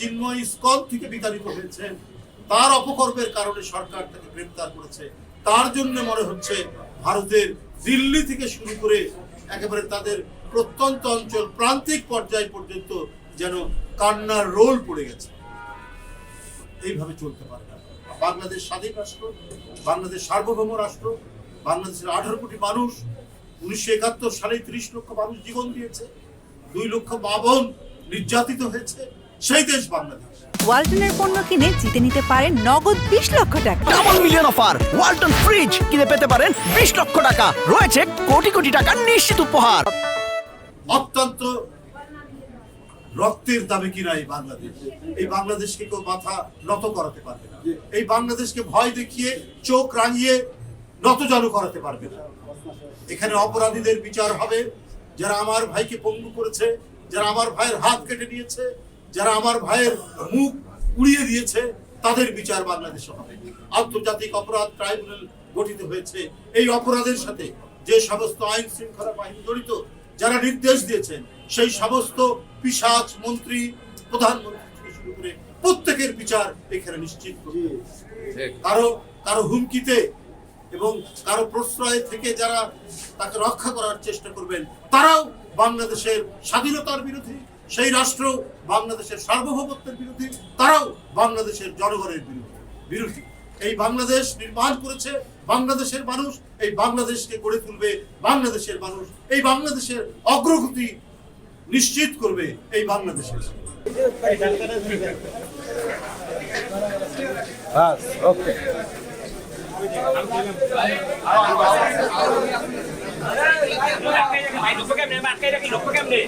চিন্ময় ISKCON থেকে বিতাড়িত হয়েছেন তার অপকর্মের কারণে সরকার তাকে গ্রেপ্তার করেছে। তার জন্য মনে হচ্ছে ভারতের দিল্লি থেকে শুরু করে একেবারে তাদের প্রত্যন্ত অঞ্চল প্রান্তিক পর্যায় পর্যন্ত যেন কান্নার রোল পড়ে গেছে। এইভাবে চলতে পারে না। বাংলাদেশ স্বাধীন রাষ্ট্র, বাংলাদেশ সার্বভৌম রাষ্ট্র, বাংলাদেশের আঠারো কোটি মানুষ, উনিশশো একাত্তর সালে ত্রিশ লক্ষ মানুষ জীবন দিয়েছে, দুই লক্ষ মা বোন নির্যাতিত হয়েছে সেই দেশ বাংলাদেশ। ওয়ালটনের পণ্য কিনে জিতে নিতে পারেন নগদ বিশ লক্ষ টাকা। Double million offer Walton fridge কিনে পেতে পারেন বিশ লক্ষ টাকা। রয়েছে কোটি কোটি টাকার নিশ্চিত উপহার। অত্যন্ত রক্তের দামে কিনা এই বাংলাদেশ। এই বাংলাদেশকে কেউ মাথা নত করাতে পারবে না। এই বাংলাদেশকে ভয় দেখিয়ে চোখ রাঙিয়ে নতজানু করাতে পারবে না। এখানে অপরাধীদের বিচার হবে। যারা আমার ভাইকে পঙ্গু করেছে যারা আমার ভাইয়ের হাত কেটে নিয়েছে যারা আমার ভাইয়ের মুখ উড়িয়ে দিয়েছে তাদের বিচার বাংলাদেশে হবে। আন্তর্জাতিক অপরাধ ট্রাইব্যুনাল গঠিত হয়েছে। এই অপরাধের সাথে যে সমস্ত আইন শৃঙ্খলা বাহিনী জড়িত যারা নির্দেশ দিয়েছেন সেই সমস্ত পিসাচ মন্ত্রী প্রধানমন্ত্রী থেকে শুরু করে প্রত্যেকের বিচার এখানে নিশ্চিত কারও কারও হুমকিতে এবং কারও প্রশ্রয় থেকে যারা তাকে রক্ষা করার চেষ্টা করবেন তারাও বাংলাদেশের স্বাধীনতার বিরোধী সেই রাষ্ট্র বাংলাদেশের সার্বভৌমত্বের বিরোধী তারাও বাংলাদেশের জনগণের বিরোধী বিরোধী। এই বাংলাদেশ নির্মাণ করেছে বাংলাদেশের মানুষ এই বাংলাদেশকে গড়ে তুলবে বাংলাদেশের মানুষ এই বাংলাদেশের অগ্রগতি নিশ্চিত করবে এই বাংলাদেশের কেমনে আটকে কেমনে?